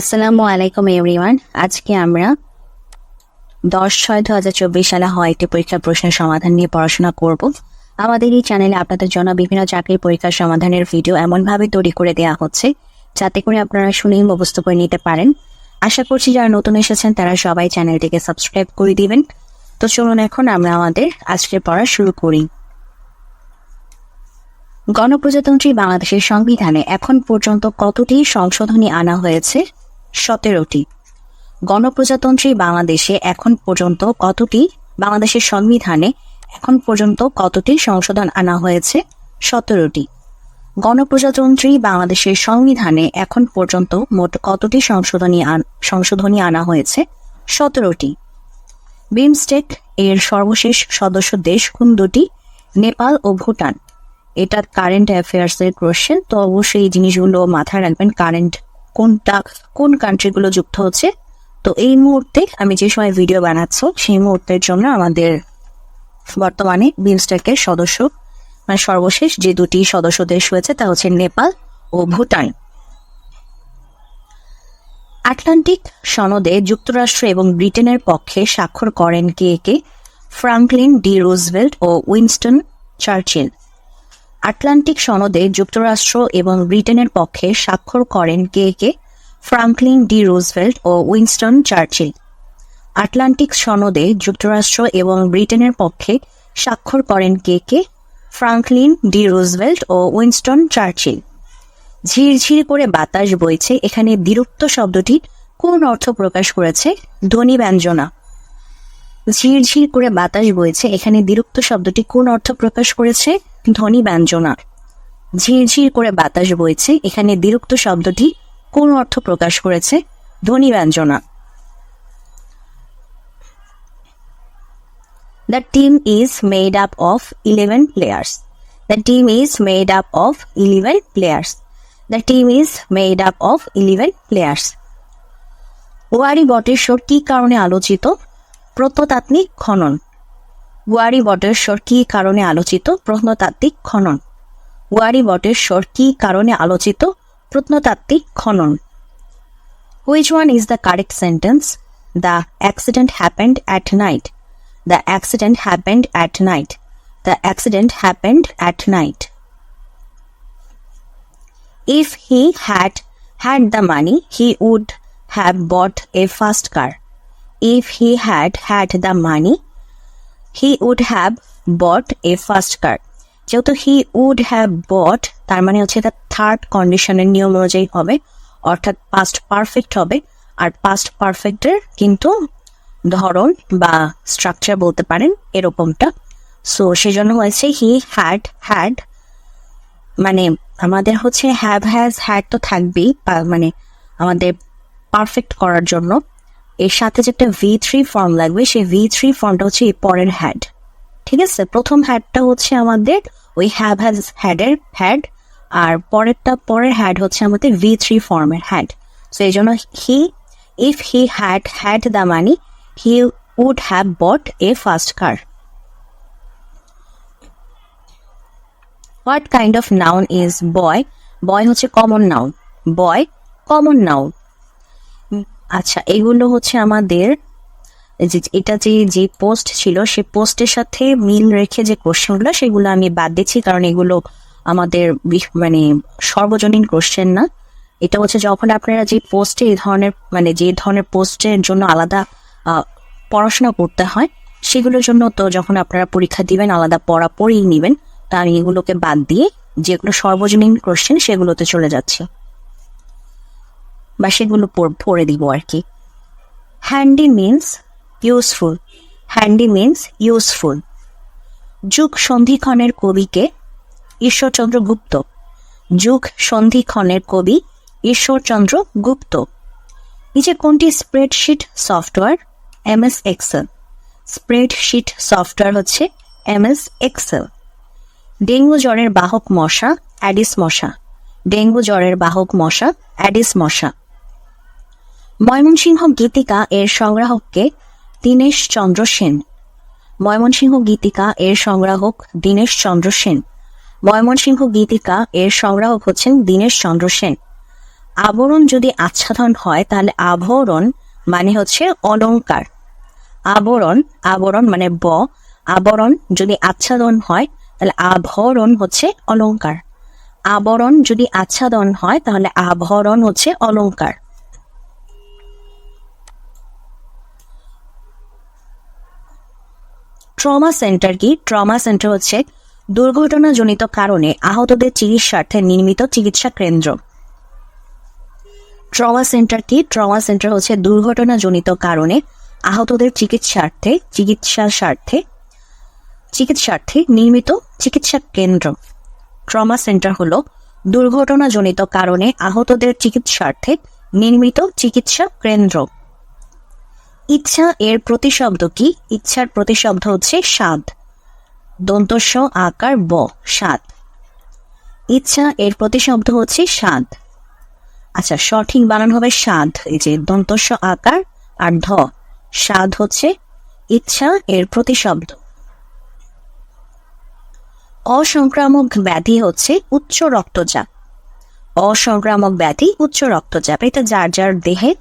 আসসালামু আলাইকুম এভরিওয়ান আজকে আমরা দশ ছয় দু হাজার চব্বিশ সালে হয় একটি পরীক্ষার প্রশ্নের সমাধান নিয়ে পড়াশোনা করব। আমাদের এই চ্যানেলে আপনাদের জন্য বিভিন্ন চাকরির পরীক্ষার সমাধানের ভিডিও এমনভাবে তৈরি করে দেওয়া হচ্ছে, যাতে করে আপনারা শুনেই মুখস্থ করে নিতে পারেন। আশা করছি যারা নতুন এসেছেন, তারা সবাই চ্যানেলটিকে সাবস্ক্রাইব করে দিবেন। তো চলুন এখন আমরা আমাদের আজকের পড়া শুরু করি। গণপ্রজাতন্ত্রী বাংলাদেশের সংবিধানে এখন পর্যন্ত কতটি সংশোধনী আনা হয়েছে? সতেরোটি। গণপ্রজাতন্ত্রী বাংলাদেশে এখন পর্যন্ত কতটি? বাংলাদেশের সংবিধানে এখন পর্যন্ত কতটি সংশোধন আনা হয়েছে? সতেরোটি। গণপ্রজাতন্ত্রী বাংলাদেশের সংবিধানে এখন পর্যন্ত মোট কতটি সংশোধনী সংশোধনী আনা হয়েছে? সতেরোটি। বিমস্টেক এর সর্বশেষ সদস্য দেশ কোন দুটি? নেপাল ও ভুটান। এটা কারেন্ট অ্যাফেয়ার্স এর কোশ্চেন তো অবশ্যই এই জিনিসগুলো মাথায় রাখবেন কারেন্ট কোনটা কোন কান্ট্রিগুলো যুক্ত হচ্ছে। তো এই মুহূর্তে আমি যে সময় ভিডিও বানাচ্ছ, সেই মুহূর্তের জন্য আমাদের বর্তমানে বিমস্টেকের সদস্য মানে সর্বশেষ যে দুটি সদস্য দেশ হয়েছে, তা হচ্ছে নেপাল ও ভুটান। আটলান্টিক সনদে যুক্তরাষ্ট্র এবং ব্রিটেনের পক্ষে স্বাক্ষর করেন কে কে? ফ্রাঙ্কলিন ডি রুজভেল্ট ও উইনস্টন চার্চিল। আটলান্টিক সনদে যুক্তরাষ্ট্র এবং ব্রিটেনের পক্ষে স্বাক্ষর করেন কে কে? ফ্রাঙ্কলিন ডি রুজভেল্ট ও উইনস্টন চার্চিল। আটলান্টিক সনদে যুক্তরাষ্ট্র এবং ব্রিটেনের পক্ষে স্বাক্ষর করেন কে কে? ফ্রাঙ্কলিন ডি রুজভেল্ট ও উইনস্টন চার্চিল। ঝিরঝির করে বাতাস বইছে, এখানে বিরক্ত শব্দটি কোন অর্থ প্রকাশ করেছে? ধ্বনি ব্যঞ্জনা। ঝিরঝির করে বাতাস বইছে। এখানে বিরক্ত শব্দটি কোন অর্থ প্রকাশ করেছে? ধ্বনি ব্যঞ্জনা। ঝিরঝির করে বাতাস বইছে। এখানে বিরক্ত শব্দটি কোন অর্থ প্রকাশ করেছে? ধ্বনি ব্যঞ্জনা। The team is made up of 11 players. The team is made up of 11 players. The team is made up of 11 players. ওয়ারি বটেশ্বর কি কারণে আলোচিত? প্রত্নতাত্ত্বিক খনন। ওয়ারি বটেশ্বর কি কারণে আলোচিত? প্রত্নতাত্ত্বিক খনন। ওয়ারি বটেশ্বর কি কারণে আলোচিত? প্রত্নতাত্ত্বিক খনন। Which one is the correct sentence the accident happened at night the accident happened at night the accident happened at night If he had had the money, he would have bought a fast car. If he had had the money, he would have bought a fast car. যেহেতু হি would have বট তার মানে হচ্ছে এটা third কন্ডিশনের নিয়ম অনুযায়ী হবে অর্থাৎ পাস্ট পারফেক্ট হবে আর পাস্ট পারফেক্টের কিন্তু ধরন বা স্ট্রাকচার বলতে পারেন এরকমটা সো সেজন্য হয়েছে হি হ্যাড হ্যাড মানে আমাদের হচ্ছে হ্যাভ হ্যাজ হ্যাড তো থাকবেই মানে আমাদের পারফেক্ট করার জন্য এর সাথে যে একটা ভি থ্রি ফর্ম লাগবে, সেই ভি থ্রি ফর্মটা হচ্ছে এই পরের হ্যাড ঠিক আছে? প্রথম হ্যাডটা হচ্ছে আমাদের ওই হ্যাভ হ্যাজ হ্যাডের হ্যাড আর পরেরটা, পরের হ্যাড হচ্ছে আমাদের ভি থ্রি ফর্মের হ্যাড সো এই জন্য he if he had had the money he would have bought a first car what kind of noun is boy boy হচ্ছে common noun boy common noun আচ্ছা এগুলো হচ্ছে আমাদের এটা যে যে পোস্ট ছিল, সে পোস্টের সাথে মিল রেখে যে কোশ্চেনগুলো সেগুলো আমি বাদ দিচ্ছি, কারণ এগুলো আমাদের মানে সর্বজনীন কোশ্চেন না। এটা হচ্ছে যখন আপনারা যে পোস্টে এই ধরনের মানে যে ধরনের পোস্টের জন্য আলাদা পড়াশোনা করতে হয়, সেগুলোর জন্য তো যখন আপনারা পরীক্ষা দিবেন, আলাদা পড়া পড়েই নেবেন, তা আমি এগুলোকে বাদ দিয়ে যেগুলো সর্বজনীন কোশ্চেন সেগুলোতে চলে যাচ্ছি। বা সেগুলো পড়ে দিব আর কি। Handy means useful handy means useful যুগ সন্ধিক্ষণের কবিকে ঈশ্বরচন্দ্র গুপ্ত। যুগ সন্ধিক্ষণের কবি ঈশ্বরচন্দ্র গুপ্ত। নিচে কোনটি spreadsheet software M S Excel spreadsheet software হচ্ছে এম এস এক্সেল ডেঙ্গু জ্বরের বাহক মশা অ্যাডিস মশা। ডেঙ্গু জ্বরের বাহক মশা অ্যাডিস মশা। ময়মনসিংহ গীতিকা এর সংগ্রাহককে দীনেশ চন্দ্র সেন। ময়মনসিংহ গীতিকা এর সংগ্রাহক দীনেশ চন্দ্র সেন। ময়মনসিংহ গীতিকা এর সংগ্রাহক হচ্ছেন দীনেশ চন্দ্র সেন। আবরণ যদি আচ্ছাদন হয়, তাহলে আভরণ মানে হচ্ছে অলংকার। আবরণ আবরণ মানে ব। আবরণ যদি আচ্ছাদন হয়, তাহলে আভরণ হচ্ছে অলংকার। আবরণ যদি আচ্ছাদন হয়, তাহলে আভরণ হচ্ছে অলংকার। ট্রমা সেন্টার কি? ট্রমা সেন্টার হচ্ছে দুর্ঘটনাজনিত কারণে আহতদের চিকিৎসার্থে নির্মিত চিকিৎসা কেন্দ্র। ট্রমা সেন্টার কি? ট্রমা সেন্টার হচ্ছে দুর্ঘটনাজনিত কারণে আহতদের চিকিৎসার্থে চিকিৎসা স্বার্থে চিকিৎসার্থে নির্মিত চিকিৎসা কেন্দ্র। ট্রমা সেন্টার হলো দুর্ঘটনাজনিত কারণে আহতদের চিকিৎসার্থে নির্মিত চিকিৎসা কেন্দ্র। ইচ্ছা এর প্রতিশব্দ কি? ইচ্ছার প্রতিশব্দ হচ্ছে স্বাদ দন্তস্ব, আকার, ব স্বাদ ইচ্ছা এর প্রতিশব্দ হচ্ছে স্বাদ আচ্ছা সঠিক বানান হবে স্বাদ এই যে দন্তস্ব, আকার আর ধ। স্বাদ হচ্ছে ইচ্ছা এর প্রতিশব্দ। অসংক্রামক ব্যাধি হচ্ছে উচ্চ রক্তচাপ। অসংক্রামক ব্যাধি উচ্চ রক্তচাপ। এটা যার যার দেহে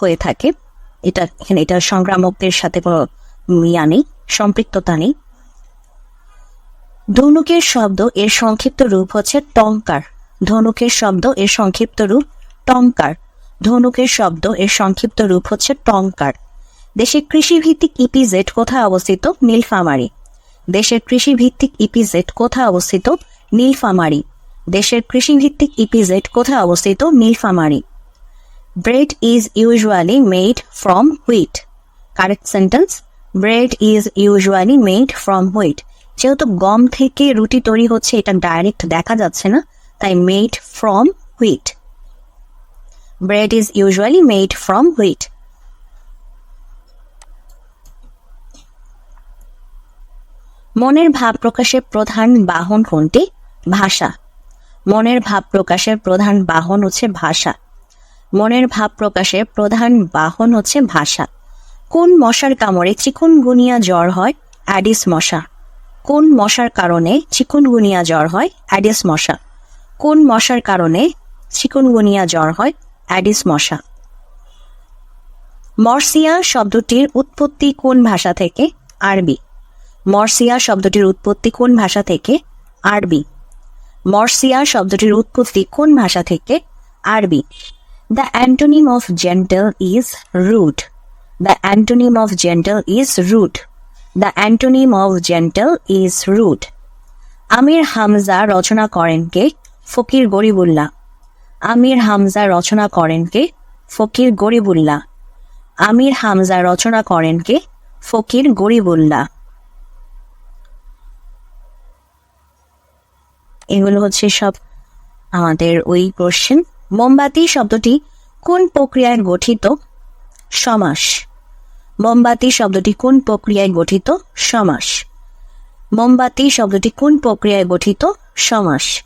হয়ে থাকে। এটা, এখানে এটা সংগ্রামকদের সাথে কোনো ইয়া নেই, সম্পৃক্ততা নেই। ধনুকের শব্দ এর সংক্ষিপ্ত রূপ হচ্ছে টঙ্কার। ধনুকের শব্দ এর সংক্ষিপ্ত রূপ টঙ্কার। ধনুকের শব্দ এর সংক্ষিপ্ত রূপ হচ্ছে টঙ্কার। দেশের কৃষিভিত্তিক ইপিজেড কোথায় অবস্থিত? নীলফামারী। দেশের কৃষিভিত্তিক ইপিজেড কোথায় অবস্থিত? নীলফামারী। দেশের কৃষিভিত্তিক ইপিজেড কোথায় অবস্থিত? Nilphamari. Bread is usually made from wheat correct sentence bread is usually made from wheat যেহেতু গম থেকে রুটি তৈরি হচ্ছে, এটা ডাইরেক্ট দেখা যাচ্ছে না, তাই made from wheat bread is usually made from wheat মনের ভাব প্রকাশের প্রধান বাহন কোনটি? ভাষা। মনের ভাব প্রকাশের প্রধান বাহন হচ্ছে ভাষা। মনের ভাব প্রকাশের প্রধান বাহন হচ্ছে ভাষা। কোন মশার কামড়ে চিকুনগুনিয়া জ্বর হয়? অ্যাডিস মশা। কোন মশার কারণে চিকুনগুনিয়া জ্বর হয়? অ্যাডিস মশা। কোন মশার কারণে চিকুনগুনিয়া জ্বর হয়? অ্যাডিস মশা। মর্সিয়া শব্দটির উৎপত্তি কোন ভাষা থেকে? আরবি। মর্সিয়া শব্দটির উৎপত্তি কোন ভাষা থেকে? আরবি। মর্সিয়া শব্দটির উৎপত্তি কোন ভাষা থেকে? Arabi. The antonym of gentle is rude the antonym of gentle is rude the antonym of gentle is rude Amir Hamza রচনা করেন কে? ফকির গরিবুল্লাহ। আমির হামজা রচনা করেন কে? ফকির গরিবুল্লাহ। আমির হামজা রচনা করেন কে? ফকির গরিবুল্লাহ। এগুলো হচ্ছে সব আমাদের ওই কোশ্চেন মোমবাতি শব্দটি কোন প্রক্রিয়ায় গঠিত? সমাস। মোমবাতি শব্দটি কোন প্রক্রিয়ায় গঠিত? সমাস। মোমবাতি শব্দটি কোন প্রক্রিয়ায় গঠিত? সমাস।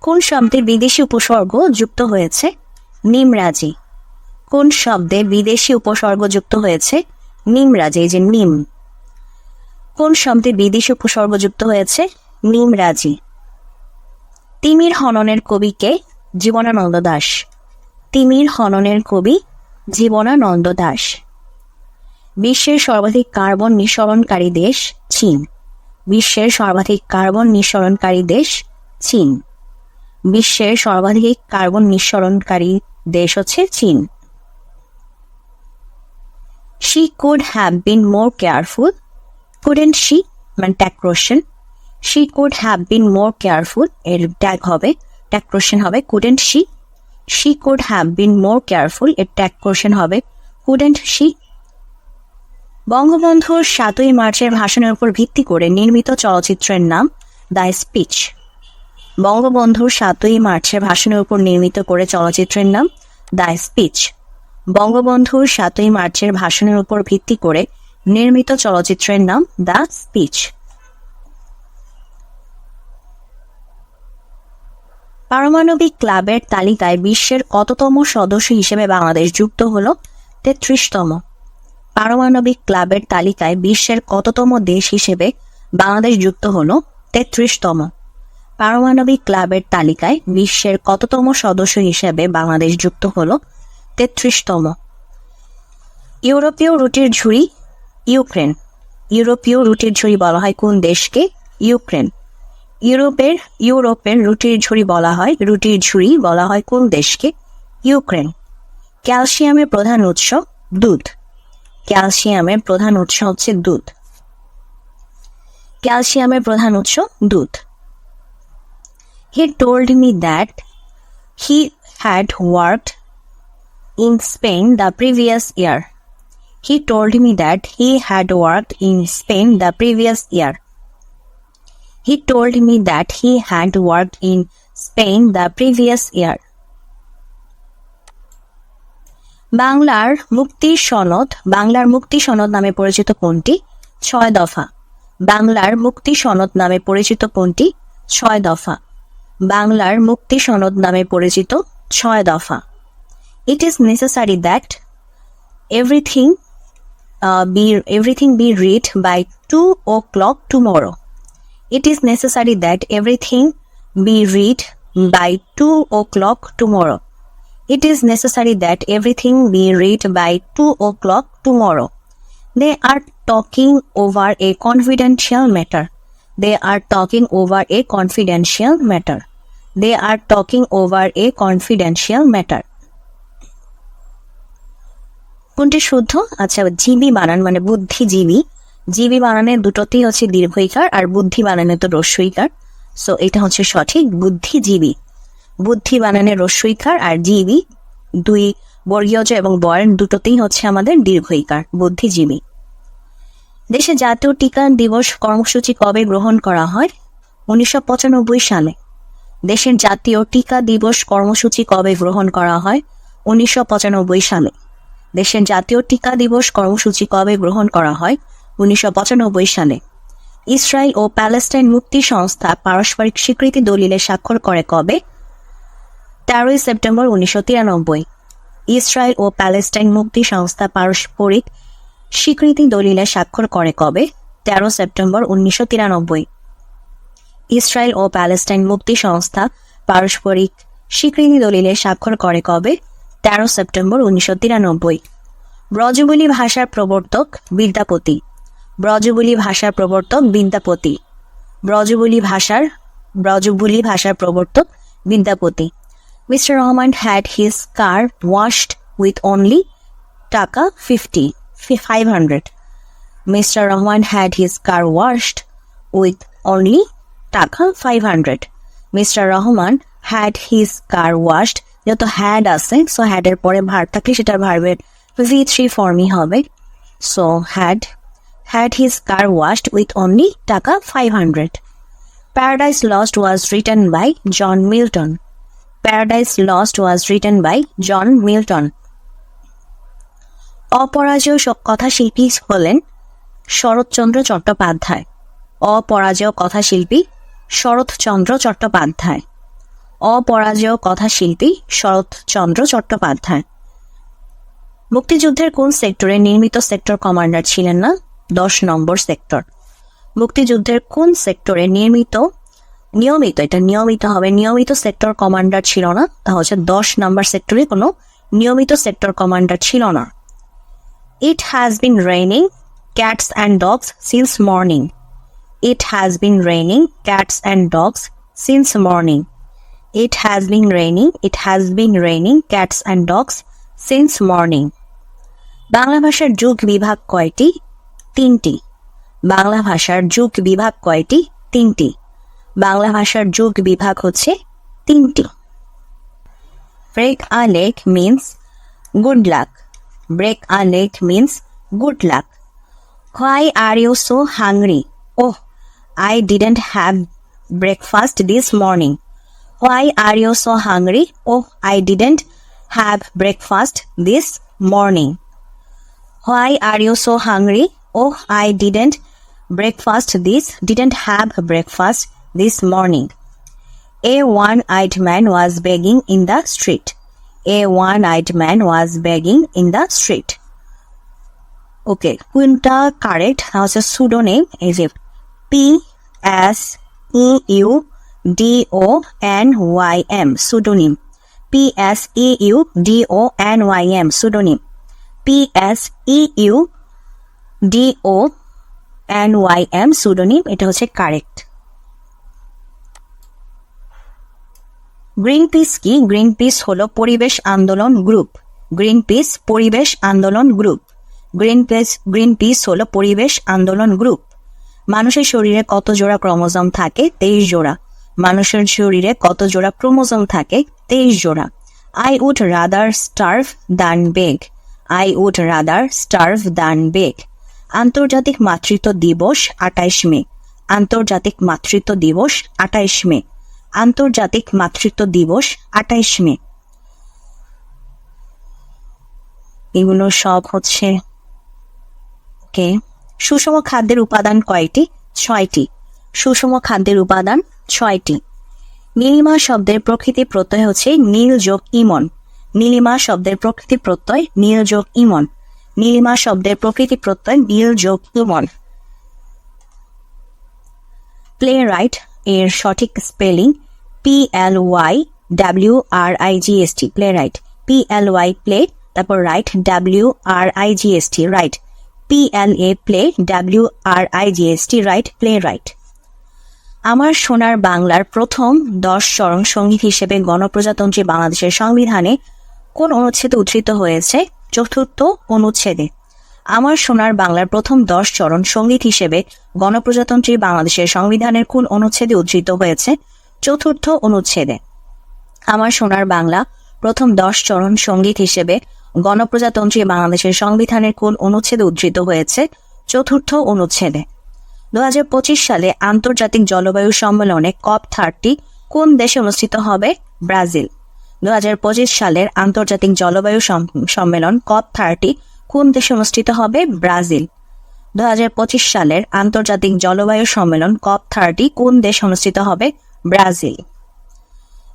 কোন শব্দে বিদেশি উপসর্গ যুক্ত হয়েছে? নিমরাজি। কোন শব্দে বিদেশি উপসর্গ যুক্ত হয়েছে? নিমরাজি যে নিম। কোন শব্দে বিদেশি উপসর্গ যুক্ত হয়েছে? নিমরাজি। তিমির হননের কবিকে জীবনানন্দ দাস। তিমির হননের কবি জীবনানন্দ দাস। বিশ্বের সর্বাধিক কার্বন নিঃসরণকারী দেশ চীন। বিশ্বের সর্বাধিক কার্বন নিঃসরণকারী দেশ চীন। বিশ্বের সর্বাধিক কার্বন নিঃসরণকারী দেশ হচ্ছে চীন। She could have been more careful couldn't she মানে tag question she could have been more careful এর ট্যাগ হবে ট্যাগ কোশ্চেন হবে couldn't she she could have been more careful এর ট্যাগ কোশ্চেন হবে কুডেন্ট শি বঙ্গবন্ধুর সাতই মার্চের ভাষণের উপর ভিত্তি করে নির্মিত চলচ্চিত্রের নাম দ্য স্পিচ বঙ্গবন্ধুর সাতই মার্চের ভাষণের উপর নির্মিত করে চলচ্চিত্রের নাম দ্য স্পিচ বঙ্গবন্ধুর সাতই মার্চের ভাষণের উপর ভিত্তি করে নির্মিত চলচ্চিত্রের নাম দ্য স্পিচ পারমাণবিক ক্লাবের তালিকায় বিশ্বের কততম সদস্য হিসেবে বাংলাদেশ যুক্ত হল? তেত্রিশতম। পারমাণবিক ক্লাবের তালিকায় বিশ্বের কততম দেশ হিসেবে বাংলাদেশ যুক্ত হল? তেত্রিশতম। পারমাণবিক ক্লাবের তালিকায় বিশ্বের কততম সদস্য হিসেবে বাংলাদেশ যুক্ত হল? তেত্রিশতম। ইউরোপীয় রুটির ঝুড়ি ইউক্রেন। ইউরোপীয় রুটির ঝুড়ি বলা হয় কোন দেশকে? ইউক্রেন। ইউরোপের ইউরোপের রুটির ঝুড়ি বলা হয়, রুটির ঝুড়ি বলা হয় কোন দেশকে? ইউক্রেন। ক্যালসিয়ামের প্রধান উৎস দুধ। ক্যালসিয়ামের প্রধান উৎস হচ্ছে দুধ। ক্যালসিয়ামের প্রধান উৎস দুধ। He told me that he had worked in Spain the previous year he told me that he had worked in Spain the previous year He told me that he had worked in Spain the previous year. বাংলার মুক্তি সনদ, বাংলার মুক্তি সনদ নামে পরিচিত কোনটি? ছয় দফা। বাংলার মুক্তি সনদ নামে পরিচিত কোনটি? ছয় দফা। বাংলার মুক্তি সনদ নামে পরিচিত ছয় দফা। It is necessary that everything be everything be read by two o'clock tomorrow It is necessary that everything be read by 2 o'clock tomorrow. It is necessary that everything be read by 2 o'clock tomorrow. They are talking over a confidential matter. They are talking over a confidential matter. They are talking over a confidential matter. কোনটি শুদ্ধ আচ্ছা জীবী বানান মানে বুদ্ধিজীবী জীবী বানানে দুটোতেই হচ্ছে দীর্ঘইকার আর বুদ্ধি বানানে তো রস্যইকার সো এটা হচ্ছে সঠিক বুদ্ধিজীবী বুদ্ধি বানানে রস্যইকার আর জীবী, দুই বর্গীয় এবং বয়ের দুটোতেই হচ্ছে আমাদের দীর্ঘইকার বুদ্ধিজীবী দেশে জাতীয় টিকা দিবস কর্মসূচি কবে গ্রহণ করা হয়? উনিশশো পঁচানব্বই সালে। দেশের জাতীয় টিকা দিবস কর্মসূচি কবে গ্রহণ করা হয়? উনিশশো পঁচানব্বই সালে। দেশের জাতীয় টিকা দিবস কর্মসূচি কবে গ্রহণ করা হয়? উনিশশো পঁচানব্বই সালে। ইসরায়েল ও প্যালেস্টাইন মুক্তি সংস্থা পারস্পরিক স্বীকৃতি দলিলে স্বাক্ষর করে কবে? তেরোই সেপ্টেম্বর উনিশশো তিরানব্বই। ইসরায়েল ও প্যালেস্টাইন মুক্তি সংস্থা পারস্পরিক স্বীকৃতি দলিলে স্বাক্ষর করে কবে? তেরো সেপ্টেম্বর উনিশশো তিরানব্বই। ইসরায়েল ও প্যালেস্টাইন মুক্তি সংস্থা পারস্পরিক স্বীকৃতি দলিলে স্বাক্ষর করে কবে? তেরো সেপ্টেম্বর উনিশশো তিরানব্বই। ব্রজবুলি ভাষার প্রবর্তক বিদ্যাপতি। ব্রজবুলি ভাষার প্রবর্তক বিদ্যাপতি ব্রজবুলি ভাষার ব্রজবুলি ভাষার প্রবর্তক Vidyapati mister Rahman had his car washed with only taka fifty five hundred mister Rahman had his car washed with only taka five hundred mister Rahman had his car washed যত হ্যাড আছে so হ্যাডের পরে ভার থাকলে সেটার ভার্বের V three ফর্মই হবে। So had had his car washed with only taka 500. Paradise Lost was written by John Milton. Paradise Lost was written by John Milton. অপরাজয় কথাশিল্পী হলেন শরৎচন্দ্র চট্টোপাধ্যায় অপরাজয় কথাশিল্পী শরৎচন্দ্র চট্টোপাধ্যায় অপরাজয় কথাশিল্পী শরৎচন্দ্র চট্টোপাধ্যায় মুক্তিযুদ্ধের কোন সেক্টরে নির্মিত সেক্টর কমান্ডার ছিলেন না দশ নম্বর সেক্টর। মুক্তিযুদ্ধের কোন সেক্টরে নিয়মিত নিয়মিত, এটা নিয়মিত হবে, নিয়মিত সেক্টর কমান্ডার ছিল না, তা হচ্ছে দশ নম্বর সেক্টরে কোনো নিয়মিত সেক্টর কমান্ডার ছিল না। It has been raining cats and dogs since morning it has been raining cats and dogs since morning it has been raining it has been raining cats and dogs since morning Bangla ভাষার যুগ বিভাগ কয়টি? তিনটি। বাংলা ভাষার যুগ বিভাগ কয়টি? তিনটি। বাংলা ভাষার যুগ বিভাগ হচ্ছে তিনটি। Break a leg means good luck. Break a leg means good luck. Why are you so hungry? Oh, I didn't have breakfast this morning. Why are you so hungry? Oh, I didn't have breakfast this morning. Why are you so hungry? Oh, I didn't breakfast this, didn't have breakfast this morning. A one-eyed man was begging in the street. A one-eyed man was begging in the street. Okay, কোনটা correct হচ্ছে pseudonym is it P S E U D O N Y M pseudonym P S E U D O N Y M pseudonym P S E U D O N Y M pseudonym এটা হচ্ছে correct Greenpeace কি? Greenpeace হলো পরিবেশ আন্দোলন group Greenpeace পরিবেশ আন্দোলন group Greenpeace Greenpeace হলো পরিবেশ আন্দোলন গ্রুপ মানুষের শরীরে কত জোড়া ক্রোমোজোম থাকে? তেইশ জোড়া। মানুষের শরীরে কত জোড়া ক্রোমোজোম থাকে? তেইশ জোড়া। I would rather starve than beg I would rather starve than beg আন্তর্জাতিক মাতৃত্ব দিবস আটাইশ মে। আন্তর্জাতিক মাতৃত্ব দিবস আটাইশ মে। আন্তর্জাতিক মাতৃত্ব দিবস আটাইশ মে। এগুলো সব হচ্ছে, ওকে, সুষম খাদ্যের উপাদান কয়টি? ছয়টি। সুষম খাদ্যের উপাদান ছয়টি। নীলিমা শব্দের প্রকৃতি প্রত্যয় হচ্ছে নীল যোগ ইমন। নীলিমা শব্দের প্রকৃতি প্রত্যয় নীল যোগ ইমন। নীলিমা শব্দের প্রকৃতি প্রত্যয় নীল যোগ ইমন প্লে রাইট এর সঠিক spelling P L Y W R I G S T playwright P L Y play তারপর wright W R I G S T wright P L A play W R I G S T wright playwright আমার সোনার বাংলার প্রথম দশ চরণ সংগীত হিসেবে গণপ্রজাতন্ত্রী বাংলাদেশের সংবিধানে কোন অনুচ্ছেদ উদ্ধৃত হয়েছে? চতুর্থ অনুচ্ছেদে। আমার সোনার বাংলার প্রথম দশ চরণ সংগীত হিসেবে গণপ্রজাতন্ত্রী বাংলাদেশের সংবিধানের কোন অনুচ্ছেদে উদ্ধৃত হয়েছে? চতুর্থ অনুচ্ছেদে। আমার সোনার বাংলা প্রথম দশ চরণ সংগীত হিসেবে গণপ্রজাতন্ত্রী বাংলাদেশের সংবিধানের কোন অনুচ্ছেদে উদ্ধৃত হয়েছে? চতুর্থ অনুচ্ছেদে। দু হাজার পঁচিশ সালে আন্তর্জাতিক জলবায়ু সম্মেলনে কপ থার্টি কোন দেশে অনুষ্ঠিত হবে? ব্রাজিল। দু হাজার পঁচিশ সালের আন্তর্জাতিক জলবায়ু সম- সম্মেলন কপ থার্টি কোন দেশে অনুষ্ঠিত হবে? ব্রাজিল। দু হাজার পঁচিশ সালের আন্তর্জাতিক জলবায়ু সম্মেলন কপ থার্টি কোন দেশে অনুষ্ঠিত হবে? ব্রাজিল।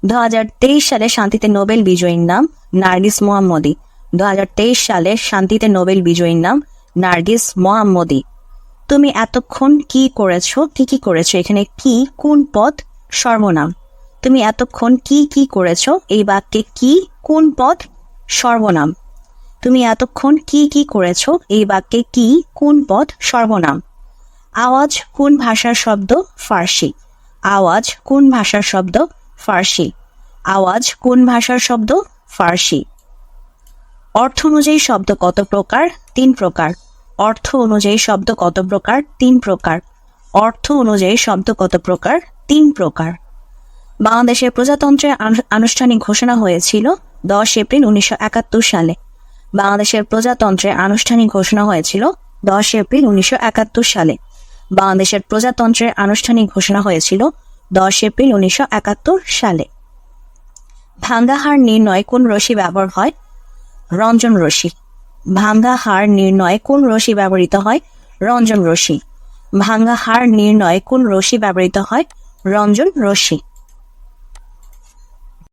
দু হাজার তেইশ সালে শান্তিতে নোবেল বিজয়ীর নাম নার্গিস মোহাম্মদী। দু সালে শান্তিতে নোবেল বিজয়ীর নাম নার্গিস মোহাম্মদী। তুমি এতক্ষণ কি করেছ? কি কি করেছ? এখানে কি, কোন পদ সর্বনাম? তুমি এতক্ষণ কি কি করেছ? এই বাক্যে কি? কোন পদ? সর্বনাম। তুমি এতক্ষণ কি কি করেছ? এই বাক্যে কি? কোন পদ? সর্বনাম। আওয়াজ কোন ভাষার শব্দ? ফার্সি। আওয়াজ কোন ভাষার শব্দ? ফার্সি। আওয়াজ কোন ভাষার শব্দ? ফার্সি। অর্থ অনুযায়ী শব্দ কত প্রকার? তিন প্রকার। অর্থ অনুযায়ী শব্দ কত প্রকার? তিন প্রকার। অর্থ অনুযায়ী শব্দ কত প্রকার? তিন প্রকার। বাংলাদেশের প্রজাতন্ত্রের আনুষ্ঠানিক ঘোষণা হয়েছিল দশ এপ্রিল উনিশশো একাত্তর সালে। বাংলাদেশের প্রজাতন্ত্রের আনুষ্ঠানিক ঘোষণা হয়েছিল দশ এপ্রিল উনিশশো একাত্তর সালে। বাংলাদেশের প্রজাতন্ত্রের আনুষ্ঠানিক ঘোষণা হয়েছিল দশ এপ্রিল উনিশশো একাত্তর সালে। ভাঙ্গা হার নির্ণয় কোন রশি ব্যবহার হয়? রঞ্জন রশি। ভাঙ্গা হার নির্ণয় কোন রশি ব্যবহৃত হয়? রঞ্জন রশি। ভাঙ্গা হার নির্ণয় কোন রশি ব্যবহৃত হয়? রঞ্জন রশি।